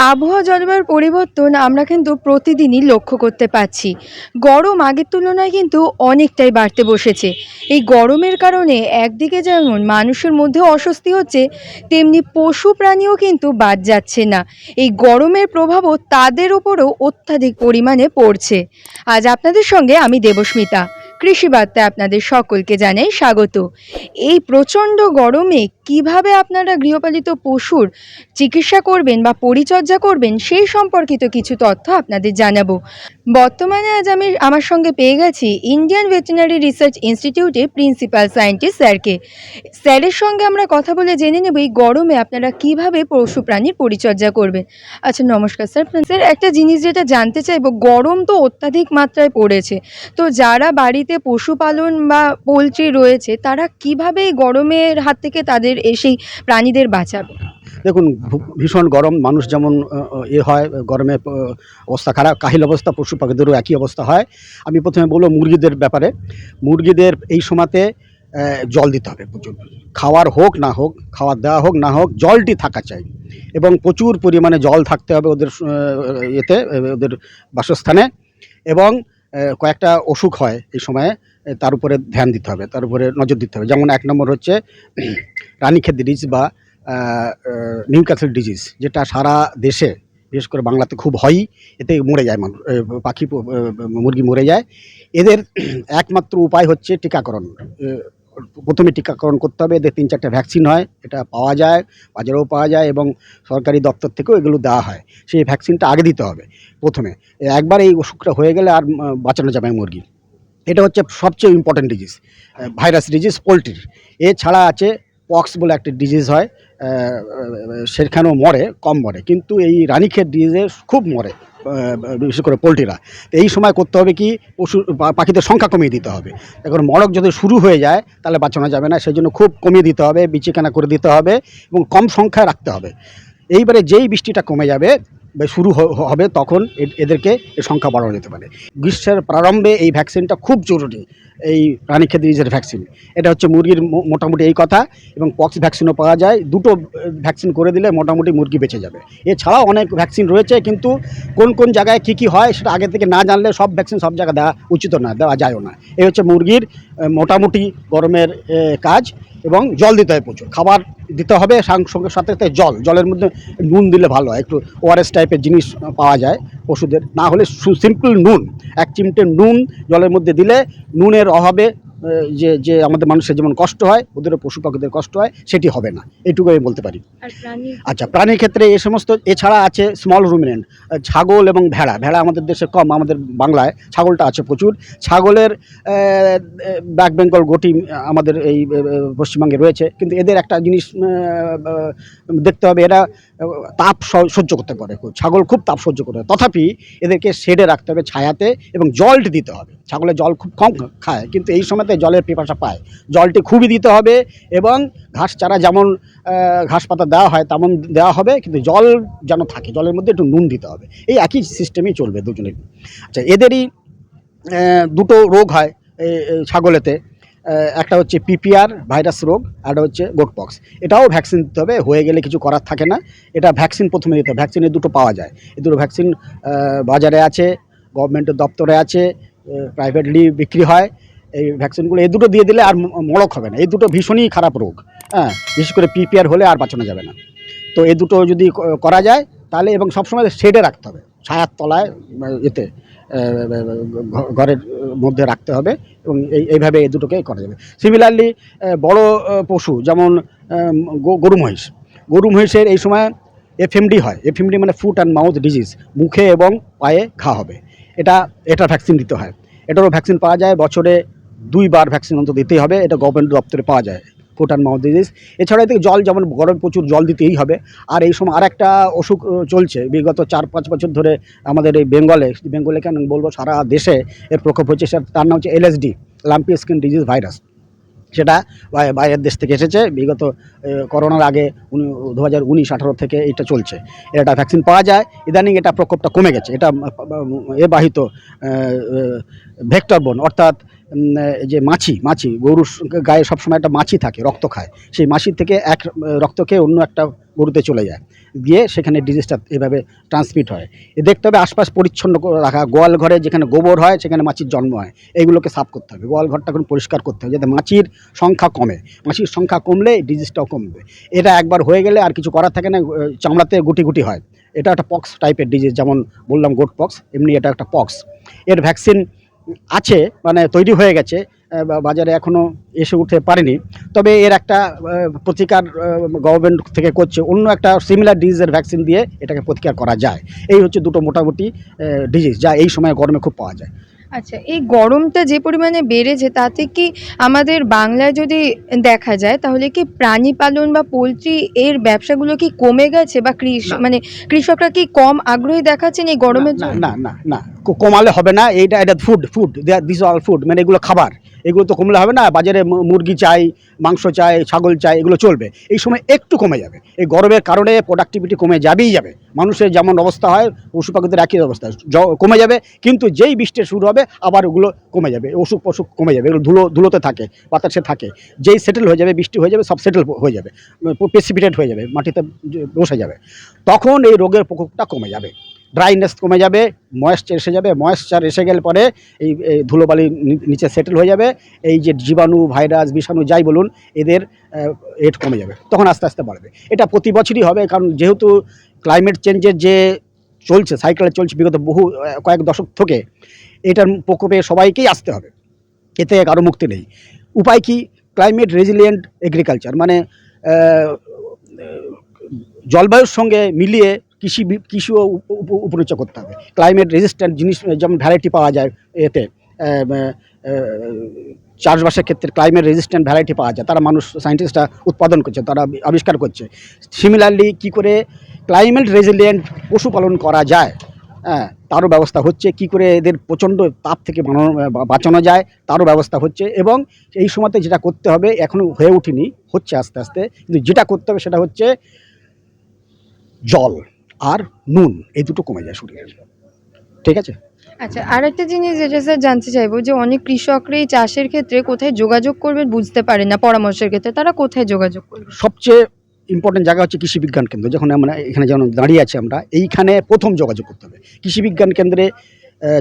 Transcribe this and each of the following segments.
আবহাওয়া জলবায়ুর পরিবর্তন আমরা কিন্তু প্রতিদিনই লক্ষ্য করতে পারছি গরম আগের তুলনায় কিন্তু অনেকটাই বাড়তে বসেছে। এই গরমের কারণে একদিকে যেমন মানুষের মধ্যে অস্বস্তি হচ্ছে, তেমনি পশু প্রাণীও কিন্তু বাদ যাচ্ছে না। এই গরমের প্রভাবও তাদের উপরও অত্যাধিক পরিমাণে পড়ছে। আজ আপনাদের সঙ্গে আমি দেবস্মিতা। কৃষি বার্তায় আপনাদের সকলকে জানাই স্বাগত। এই প্রচণ্ড গরমে কীভাবে আপনারা গৃহপালিত পশুর চিকিৎসা করবেন বা পরিচর্যা করবেন সেই সম্পর্কিত কিছু তথ্য আপনাদের জানাব। বর্তমানে আজ আমি আমার সঙ্গে পেয়ে গেছি ইন্ডিয়ান ভেটেরিনারি রিসার্চ ইনস্টিটিউটের প্রিন্সিপাল সায়েন্টিস্ট স্যারকে। স্যারের সঙ্গে আমরা কথা বলে জেনে নেব এই গরমে আপনারা কীভাবে পশু প্রাণীর পরিচর্যা করবেন। আচ্ছা নমস্কার স্যার। স্যার, একটা জিনিস যেটা জানতে চাইব, গরম তো অত্যাধিক মাত্রায় পড়েছে। তো যারা বাড়িতে পশুপালন বা পোলট্রি রয়েছে, তারা কীভাবে গরমের হাত থেকে তাদের সেই প্রাণীদের বাঁচাবে? দেখুন ভীষণ গরম, মানুষ যেমন এ হয়, গরমে অবস্থা খারাপ, কাহিল অবস্থা, পশু পাখিদেরও একই অবস্থা হয়। আমি প্রথমে বলব মুরগিদের ব্যাপারে। মুরগিদের এই সময়তে জল দিতে হবে প্রচুর। খাওয়ার হোক না হোক খাওয়ার দেওয়া হোক না হোক, জলটি থাকা চাই। এবং প্রচুর পরিমাণে জল থাকতে হবে ওদের এতে ওদের বাসস্থানে। এবং কয়েকটা অসুখ হয় এই সময়ে তার উপরে ধ্যান দিতে হবে, তার উপরে নজর দিতে হবে। যেমন এক নম্বর হচ্ছে, রানীক্ষেত ডিজিজ বা নিউ ক্যাসেল ডিজিজ যেটা সারা দেশে, বিশেষ করে বাংলাতে খুব হয়ই এতে মরে যায় মানুষ পাখি মুরগি মরে যায়। এদের একমাত্র উপায় হচ্ছে টিকাকরণ। প্রথমে টিকাকরণ করতে হবে, এদের তিন চারটে ভ্যাকসিন হয়, এটা পাওয়া যায়, বাজারেও পাওয়া যায় এবং সরকারি দপ্তর থেকেও এগুলো দেওয়া হয়। সেই ভ্যাকসিনটা আগে দিতে হবে প্রথমে। একবার এই অসুখটা হয়ে গেলে আর বাঁচানো যাবে মুরগি। এটা হচ্ছে সবচেয়ে ইম্পর্ট্যান্ট ডিজিজ ভাইরাস ডিজিজ পোলট্রির এছাড়া আছে পক্স বলে একটা ডিজিজ হয় সেখানেও মরে, কম মরে। কিন্তু এই রানীক্ষেত ডিজিজে খুব মরে। বিশেষ করে পোলট্রিরা। এই সময় করতে হবে কি, পশু পাখিদের সংখ্যা কমিয়ে দিতে হবে। এখন মরক যদি শুরু হয়ে যায়, তাহলে বাঁচানো যাবে না, সেই জন্য খুব কমিয়ে দিতে হবে, বিচিকানা করে দিতে হবে এবং কম সংখ্যায় রাখতে হবে। এইবারে যেই বৃষ্টিটা কমে যাবে শুরু হবে, তখন এদেরকে সংখ্যা বাড়ানো যেতে পারে। গ্রীষ্মের প্রারম্ভে এই ভ্যাকসিনটা খুব জরুরি। এই প্রাণী রানীক্ষেত ডিজিজের ভ্যাকসিন এটা হচ্ছে মুরগির মোটামুটি এই কথা এবং পক্স ভ্যাকসিনও পাওয়া যায়। দুটো ভ্যাকসিন করে দিলে মোটামুটি মুরগি বেঁচে যাবে। এছাড়াও অনেক ভ্যাকসিন রয়েছে কিন্তু কোন কোন জায়গায় কী কী হয় সেটা আগে থেকে না জানলে সব ভ্যাকসিন সব জায়গায় দেওয়া উচিত না, দেওয়া যায়ও না। এই হচ্ছে মুরগির মোটামুটি গরমের কাজ এবং জল দিতে হয় প্রচুর। খাবার দিতে হবে, সঙ্গে সাথে সাথে জল। জলের মধ্যে নুন দিলে ভালো হয়, একটু ওআরএস টাইপের জিনিস পাওয়া যায় পশুদের না হলে সিম্পল নুন, এক চিমটে নুন জলের মধ্যে দিলে নুনের অভাবে যে যে আমাদের মানুষের যেমন কষ্ট হয় ওদেরও পশু পাখিদের কষ্ট হয় সেটি হবে না। এইটুকু আমি বলতে পারি। আচ্ছা প্রাণীর ক্ষেত্রে এ সমস্ত এছাড়া আছে স্মল রুমিনেন্ট ছাগল এবং ভেড়া। ভেড়া আমাদের দেশে কম আমাদের বাংলায় ছাগলটা আছে প্রচুর। ছাগলের ব্যাক বেঙ্গল গোটি আমাদের এই পশ্চিমবঙ্গে রয়েছে। কিন্তু এদের একটা জিনিস দেখতে হবে এরা তাপ সহ্য করতে পারে। খুব। ছাগল খুব তাপ সহ্য করে তথাপি এদেরকে শেডে রাখতে হবে ছায়াতে এবং জলটি দিতে হবে। ছাগলের জল খুব কম খায় কিন্তু এই সময়তে জলের পিপাসা পায়। জলটি খুবই দিতে হবে এবং ঘাস চারা যেমন ঘাস পাতা দেওয়া হয় তেমন দেওয়া হবে, কিন্তু জল যেন থাকে, জলের মধ্যে একটু নুন দিতে হবে। এই একই সিস্টেমেই চলবে দুজনের আচ্ছা এদেরই দুটো রোগ হয় ছাগলেতে। একটা হচ্ছে পিপিআর ভাইরাস রোগ, আর হচ্ছে গোটপক্স এটাও ভ্যাকসিন দিতে হবে, হয়ে গেলে কিছু করার থাকে না। এটা ভ্যাকসিন প্রথমে দিতে হবে ভ্যাকসিন দুটো পাওয়া যায়। এই দুটো ভ্যাকসিন বাজারে আছে গভর্নমেন্টের দপ্তরে আছে প্রাইভেটলি বিক্রি হয়। এই ভ্যাকসিনগুলো এই দুটো দিয়ে দিলে আর মড়ক হবে না। এই দুটো ভীষণই খারাপ রোগ। হ্যাঁ বিশেষ করে পিপিআর হলে আর বাঁচানো যাবে না। তো এই দুটো যদি করা যায়, তাহলে এবং সবসময় শেডে রাখতে হবে। ছায়ার তলায় এতে ঘরের মধ্যে রাখতে হবে এবং এই, এইভাবে এই দুটোকে করা যাবে। সিমিলারলি বড় পশু যেমন গরু মহিষ। গরু মহিষের এই সময় এফএমডি হয়। এফএমডি মানে ফুট অ্যান্ড মাউথ ডিজিজ মুখে এবং পায়ে ঘা হবে। এটা এটা ভ্যাকসিন দিতে হয়। এটারও ভ্যাকসিন পাওয়া যায়। বছরে দুইবার ভ্যাকসিন অন্তত দিতেই হবে, এটা গভর্নমেন্ট দপ্তরে পাওয়া যায় ফুট মাউথ ডিজিজ এছাড়া এদিকে জল যেমন গরম প্রচুর জল দিতেই হবে, আর এই সময় আর একটা অসুখ চলছে, বিগত চার পাঁচ বছর ধরে আমাদের এই বেঙ্গলে বেঙ্গলে কেন বলব, সারা দেশে এর প্রকোপ হচ্ছে তার নাম হচ্ছে LSD lumpy skin disease virus সেটা বাইরের দেশ থেকে এসেছে, বিগত করোনার আগে দু হাজার উনিশ আঠারো থেকে এটা চলছে। এটা ভ্যাকসিন পাওয়া যায়, ইদানিং এটা প্রকোপটা কমে গেছে, এটা এ বাহিত ভেক্টর বোন অর্থাৎ যে মাছি মাছি গরুর গায়ে সবসময় একটা মাছি থাকে রক্ত খায়। সেই মাছির থেকে এক আহ, রক্ত খেয়ে অন্য একটা গরুতে চলে যায়। গিয়ে সেখানে ডিজিজটা এভাবে ট্রান্সমিট হয়। এ দেখতে হবে আশপাশ পরিচ্ছন্ন রাখা। গোয়াল ঘরে যেখানে গোবর হয় সেখানে মাছির জন্ম হয়। এইগুলোকে সাফ করতে হবে। গোয়াল ঘরটা এখন পরিষ্কার করতে হবে যাতে মাছির সংখ্যা কমে। মাছির সংখ্যা কমলে ডিজিজটাও কমবে। এটা একবার হয়ে গেলে আর কিছু করার থাকে না চামড়াতে গুটি গুটি হয়। এটা একটা পক্স টাইপের ডিজিজ যেমন বললাম গোট পক্স এমনি এটা একটা পক্স এর ভ্যাকসিন আছে মানে তৈরি হয়ে গেছে বাজারে এখনও এসে উঠতে পারেনি। তবে এর একটা প্রতিকার গভর্নমেন্ট থেকে করছে অন্য একটা সিমিলার ডিজিজের ভ্যাকসিন দিয়ে এটাকে প্রতিকার করা যায়। এই হচ্ছে দুটো মোটামুটি ডিজিজ যা এই সময় গরমে খুব পাওয়া যায়। আচ্ছা এই গরমটা যে পরিমাণে বেড়েছে তাতে কি আমাদের বাংলায় যদি দেখা যায় তাহলে কি প্রাণী পালন বা পোলট্রি এর ব্যবসাগুলো কি কমে গেছে? বা কৃষ মানে কৃষকরা কি কম আগ্রহী দেখাচ্ছেন এই গরমের না জন্য? না না। কমালে হবে না, এইটা এটা food food this all food মানে এগুলো খাবার। এগুলো তো কমলে হবে না, বাজারে মুরগি চাই, মাংস চাই, ছাগল চাই, এগুলো চলবে। এই সময় একটু কমে যাবে। এই গরমের কারণে প্রোডাক্টিভিটি কমে যাবেই যাবে। মানুষের যেমন অবস্থা হয় পশু পাখিদের একই অবস্থা। কমে যাবে, কিন্তু যেই বৃষ্টি শুরু হবে, আবার ওগুলো কমে যাবে। অসুখ পশুখ কমে যাবে, এগুলো ধুলো ধুলোতে থাকে, বাতাসে থাকে। যেই সেটেল হয়ে যাবে, বৃষ্টি হয়ে যাবে, সব সেটেল হয়ে যাবে। প্রেসিপিটেট হয়ে যাবে, মাটিতে বসে যাবে। তখন এই রোগের প্রকোপটা কমে যাবে। ড্রাইনেস কমে যাবে ময়েশ্চার এসে যাবে ময়েশ্চার এসে গেলে পরে এই ধুলোবালি নিচে সেটেল হয়ে যাবে। এই যে জীবাণু, ভাইরাস, বিষাণু যাই বলুন, এদের এট কমে যাবে। তখন আস্তে আস্তে বাড়বে। এটা প্রতি বছরই হবে, কারণ যেহেতু ক্লাইমেট চেঞ্জের যে চলছে সাইকেল চলছে, বিগত বহু কয়েক দশক থেকে, এটার প্রকোপে সবাইকেই আসতে হবে। এতে কারও মুক্তি নেই। উপায় কি? ক্লাইমেট রেজিলিয়েন্ট এগ্রিকালচার মানে জলবায়ুর সঙ্গে মিলিয়ে কৃষি কৃষিও উপ- উপ- উপরিচয় করতে হবে। ক্লাইমেট রেজিস্ট্যান্ট জিনিস, যেমন ভ্যারাইটি পাওয়া যায় এতে চাষবাসের ক্ষেত্রে ক্লাইমেট রেজিস্ট্যান্ট ভ্যারাইটি পাওয়া যায়। তারা মানুষ সায়েন্টিস্টরা উৎপাদন করছে, তারা আবিষ্কার করছে। সিমিলারলি কি করে ক্লাইমেট রেজিলিয়েন্ট পশুপালন করা যায় হ্যাঁ তারও ব্যবস্থা হচ্ছে। কি করে এদের প্রচণ্ড তাপ থেকে বানানো বাঁচানো যায়, তারও ব্যবস্থা হচ্ছে। এবং এই সময়তে যেটা করতে হবে এখনও হয়ে ওঠেনি, হচ্ছে আস্তে আস্তে। কিন্তু যেটা করতে হবে সেটা হচ্ছে জল আর নুন এই দুটো কমে যায় শরীরের ঠিক আছে? আচ্ছা আর একটা জিনিস যেটা স্যার জানতে চাইব যে অনেক কৃষকরা এই চাষের ক্ষেত্রে কোথায় যোগাযোগ করবেন বুঝতে পারে না পরামর্শের ক্ষেত্রে তারা কোথায় যোগাযোগ করবে? সবচেয়ে ইম্পর্টেন্ট জায়গা হচ্ছে কৃষি বিজ্ঞান কেন্দ্র যখন আমরা এখানে যেমন দাঁড়িয়ে আছি আমরা এইখানে প্রথম যোগাযোগ করতে হবে। কৃষি বিজ্ঞান কেন্দ্রে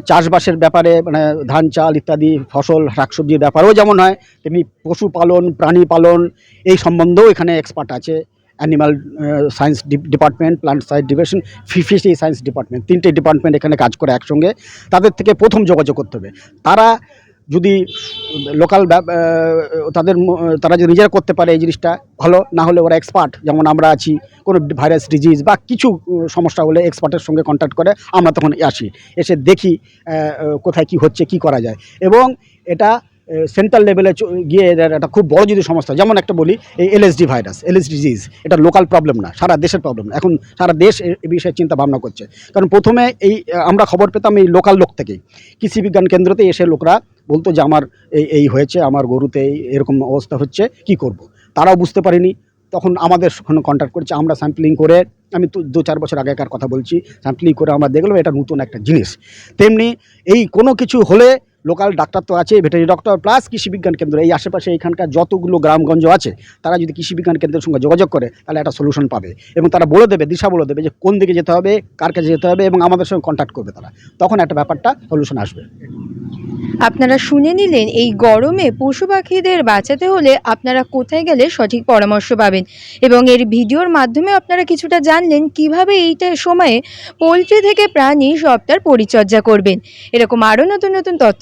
চাষবাসের ব্যাপারে মানে ধান চাল ইত্যাদি ফসল শাকসবজির ব্যাপারেও যেমন হয় তেমনি পশুপালন প্রাণী পালন এই সম্বন্ধেও এখানে এক্সপার্ট আছে। Animal science department plant science division fishery science department তিনটে ডিপার্টমেন্ট এখানে কাজ করে একসঙ্গে। তাদের থেকে প্রথম যোগাযোগ করতে হবে। তারা যদি লোকাল তাদের তারা যদি নিজেরা করতে পারে এই জিনিসটা, ভালো। না হলে ওরা এক্সপার্ট যেমন আমরা আছি, কোনো ভাইরাস ডিজিজ বা কিছু সমস্যা হলে এক্সপার্টের সঙ্গে কন্ট্যাক্ট করে, আমরা তখন আসি। এসে দেখি কোথায় কি হচ্ছে, কি করা যায়। এবং এটা সেন্ট্রাল লেভেলে গিয়ে একটা খুব বড় যদি সমস্যা যেমন একটা বলি, এই এলএসডি ভাইরাস এলএস ডিজিজ এটা লোকাল প্রবলেম না, সারা দেশের প্রবলেম এখন সারা দেশ এ বিষয়ে চিন্তা ভাবনা করছে। কারণ প্রথমে এই, আমরা খবর পেতাম এই লোকাল লোক থেকেই। কৃষি বিজ্ঞান কেন্দ্রতে এসে লোকরা বলতো যে, আমার এই এই হয়েছে, আমার গরুতে এরকম অবস্থা হচ্ছে, কি করব। তারাও বুঝতে পারিনি। তখন আমাদের ওখানে কন্ট্যাক্ট করেছে, আমরা স্যাম্পলিং করে, আমি তো দু চার বছর আগেকার কথা বলছি স্যাম্পলিং করে আমরা দেখলাম এটা নতুন একটা জিনিস। তেমনি এই কোনো কিছু হলে লোকাল ডাক্তার তো আছে ভেটেরি ডক্টর, প্লাস কৃষিবিজ্ঞান কেন্দ্র। এই আশেপাশে এখানকার যতগুলো গ্রামগঞ্জ আছে, তারা যদি কৃষি বিজ্ঞান কেন্দ্রের সঙ্গে যোগাযোগ করে, তাহলে একটা সলিউশন পাবে। এবং তারা বলে দেবে, দিশা বলে দেবে যে, কোন দিকে যেতে হবে, কার কাছে যেতে হবে, এবং আমাদের সঙ্গে কন্ট্যাক্ট করবে তারা। তখন একটা ব্যাপারটা সলিউশন আসবে। আপনারা শুনে নিলেন, এই গরমে পশু পাখিদের বাঁচাতে হলে আপনারা কোথায় গেলে সঠিক পরামর্শ পাবেন? এবং এর ভিডিওর মাধ্যমে আপনারা কিছুটা জানলেন, কীভাবে এইটা সময়ে পোলট্রি থেকে প্রাণী সবটার পরিচর্যা করবেন। এরকম আরও নতুন নতুন তথ্য